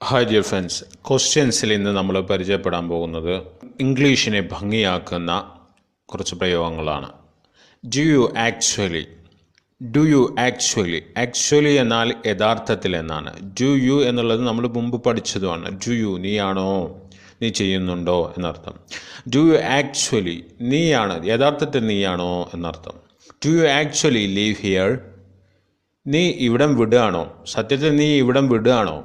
Hi dear friends ക്വസ്റ്റ്യൻസിൽ ഇന്ന് നമ്മൾ പരിചയപ്പെടാൻ പോകുന്നത് ഇംഗ്ലീഷിനെ ഭംഗിയാക്കുന്ന കുറച്ച് പ്രയോഗങ്ങളാണ്. Do you actually do you actually actually എന്നാൽ യഥാർത്ഥത്തിൽ എന്നാണ്. ഡു യു എന്നുള്ളത് നമ്മൾ മുമ്പ് പഠിച്ചതുമാണ്. ഡു യു നീയാണോ നീ ചെയ്യുന്നുണ്ടോ എന്നർത്ഥം. ഡു യു ആക്ച്വലി നീയാണ് യഥാർത്ഥത്തിൽ നീയാണോ എന്നർത്ഥം. Do you actually leave here നീ ഇവിടം വിടുകയാണോ? സത്യത്തിൽ നീ ഇവിടം വിടുകയാണോ?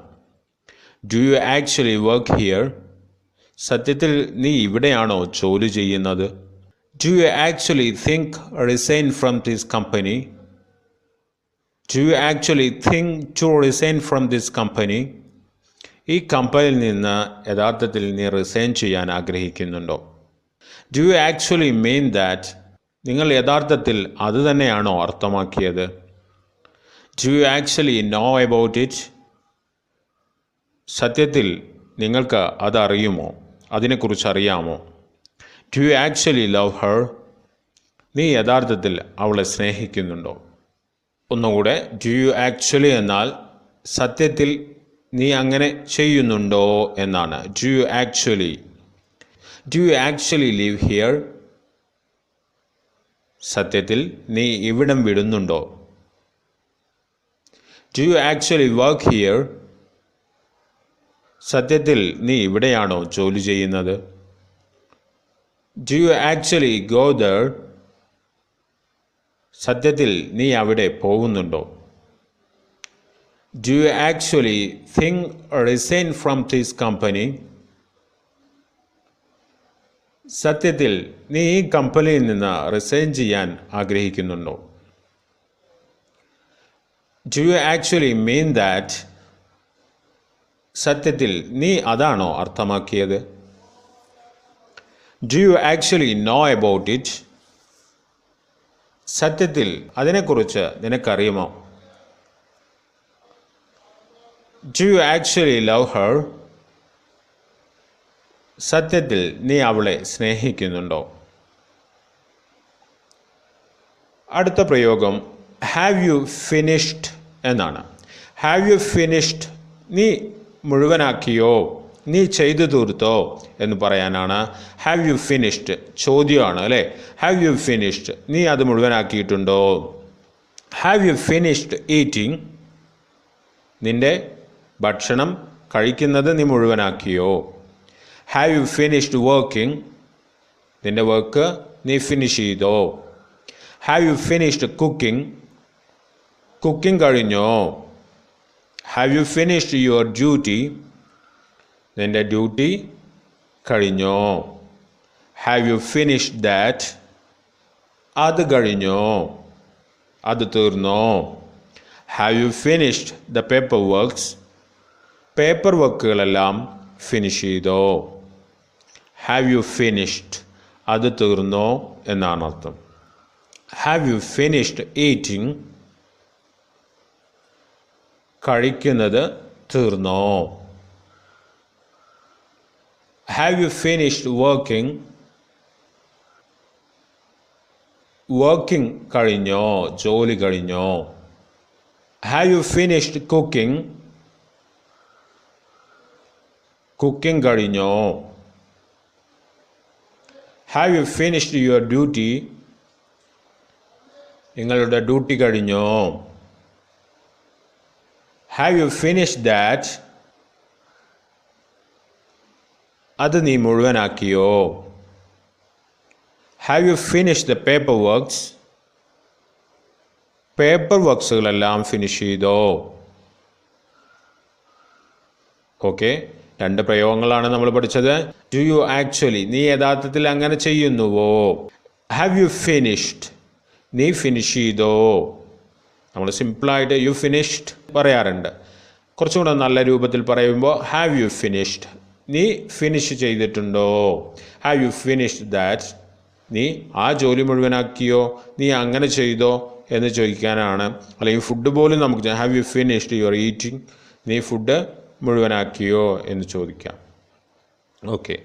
Do you actually work here സത്യത്തിൽ നീ ഇവിടെയാണോ ജോലി ചെയ്യുന്നത്? Do you actually think resign from this company do you actually think to resign from this company ഈ കമ്പനിയിൽ നിന്ന് യഥാർത്ഥത്തിൽ നീ റിസൈൻ ചെയ്യാൻ ആഗ്രഹിക്കുന്നുണ്ടോ? Do you actually mean that നിങ്ങൾ യഥാർത്ഥത്തിൽ അത് തന്നെയാണോ അർത്ഥമാക്കിയത്? Do you actually know about it സത്യത്തിൽ നിങ്ങൾക്ക് അതറിയുമോ? അതിനെക്കുറിച്ച് അറിയാമോ do you actually love her നീ യഥാർത്ഥത്തിൽ അവളെ സ്നേഹിക്കുന്നുണ്ടോ? ഒന്നുകൂടെ ഡു യു ആക്ച്വലി എന്നാൽ സത്യത്തിൽ നീ അങ്ങനെ ചെയ്യുന്നുണ്ടോ എന്നാണ്. Do you actually do you actually live here സത്യത്തിൽ നീ ഇവിടം വിടുന്നുണ്ടോ? Do you actually work here സത്യത്തിൽ നീ ഇവിടെയാണോ ജോലി ചെയ്യുന്നത്? Do you actually go there സത്യത്തിൽ നീ അവിടെ പോകുന്നുണ്ടോ? Do you actually think resign from this company സത്യത്തിൽ നീ ഈ കമ്പനിയിൽ നിന്ന് റിസൈൻ ചെയ്യാൻ ആഗ്രഹിക്കുന്നുണ്ടോ? Do you actually mean that സത്യത്തിൽ നീ അതാണോ അർത്ഥമാക്കിയത്? Do you actually know about it സത്യത്തിൽ അതിനെക്കുറിച്ച് നിനക്കറിയുമോ? Do you actually love her സത്യത്തിൽ നീ അവളെ സ്നേഹിക്കുന്നുണ്ടോ? അടുത്ത പ്രയോഗം ഹാവ് യു ഫിനിഷ്ഡ് എന്നാണ്. ഹാവ് യു ഫിനിഷ്ഡ് നീ മുഴുവനാക്കിയോ? നീ ചെയ്തു തീർത്തോ? എന്ന് പറയാനാണ്. ഹാവ് യു ഫിനിഷ്ഡ് ചോദ്യമാണ് അല്ലേ? ഹാവ് യു ഫിനിഷ്ഡ് നീ അത് മുഴുവനാക്കിയിട്ടുണ്ടോ? ഹാവ് യു ഫിനിഷ്ഡ് ഈറ്റിംഗ് നിന്റെ ഭക്ഷണം കഴിക്കുന്നത് നീ മുഴുവനാക്കിയോ? ഹാവ് യു ഫിനിഷ്ഡ് വർക്കിംഗ് നിന്റെ വർക്ക് നീ ഫിനിഷ് ചെയ്തോ? Have you finished cooking cooking കഴിഞ്ഞോ? Have you finished your duty നിന്റെ ഡ്യൂട്ടി കഴിഞ്ഞോ? ഹാവ് യു ഫിനിഷ്ഡ് ദാറ്റ് അത് കഴിഞ്ഞോ? അത് തീർന്നോ? Have you finished the paper works paper വർക്കുകളെല്ലാം finish ചെയ്തോ? ഹാവ് യു ഫിനിഷ്ഡ് അത് തീർന്നോ? എന്നാണ് അർത്ഥം ഹാവ് യു ഫിനിഷ്ഡ് ഈറ്റിംഗ് കഴിക്കുന്നത് തീർന്നോ? Have you finished working working കഴിഞ്ഞോ? ജോലി കഴിഞ്ഞോ? Have you finished cooking cooking കഴിഞ്ഞോ? Have you finished your duty നിങ്ങളുടെ ഡ്യൂട്ടി കഴിഞ്ഞോ? ഹാവ് യു ഫിനിഷ് ദാറ്റ് അത് നീ മുഴുവനാക്കിയോ? Have you finish the paper works paper വർക്ക്സുകളെല്ലാം finish ചെയ്തോ? ഓക്കെ രണ്ട് പ്രയോഗങ്ങളാണ് നമ്മൾ പഠിച്ചത്. ഡു യു ആക്ച്വലി നീ യഥാർത്ഥത്തിൽ അങ്ങനെ ചെയ്യുന്നുവോ? ഹാവ് യു ഫിനിഷ്ഡ് നീ ഫിനിഷ് ചെയ്തോ? നമ്മൾ സിമ്പിളായിട്ട് യു ഫിനിഷ്ഡ് പറയാറുണ്ട്. കുറച്ചും കൂടെ നല്ല രൂപത്തിൽ പറയുമ്പോൾ ഹാവ് യു ഫിനിഷ്ഡ് നീ ഫിനിഷ് ചെയ്തിട്ടുണ്ടോ? ഹാവ് യു ഫിനിഷ്ഡ് ദാറ്റ് നീ ആ ജോലി മുഴുവനാക്കിയോ? നീ അങ്ങനെ ചെയ്തോ? എന്ന് ചോദിക്കാനാണ്. അല്ലെങ്കിൽ ഫുഡ് പോലും നമുക്ക് have you finished your eating നീ ഫുഡ് മുഴുവനാക്കിയോ എന്ന് ചോദിക്കാം. ഓക്കെ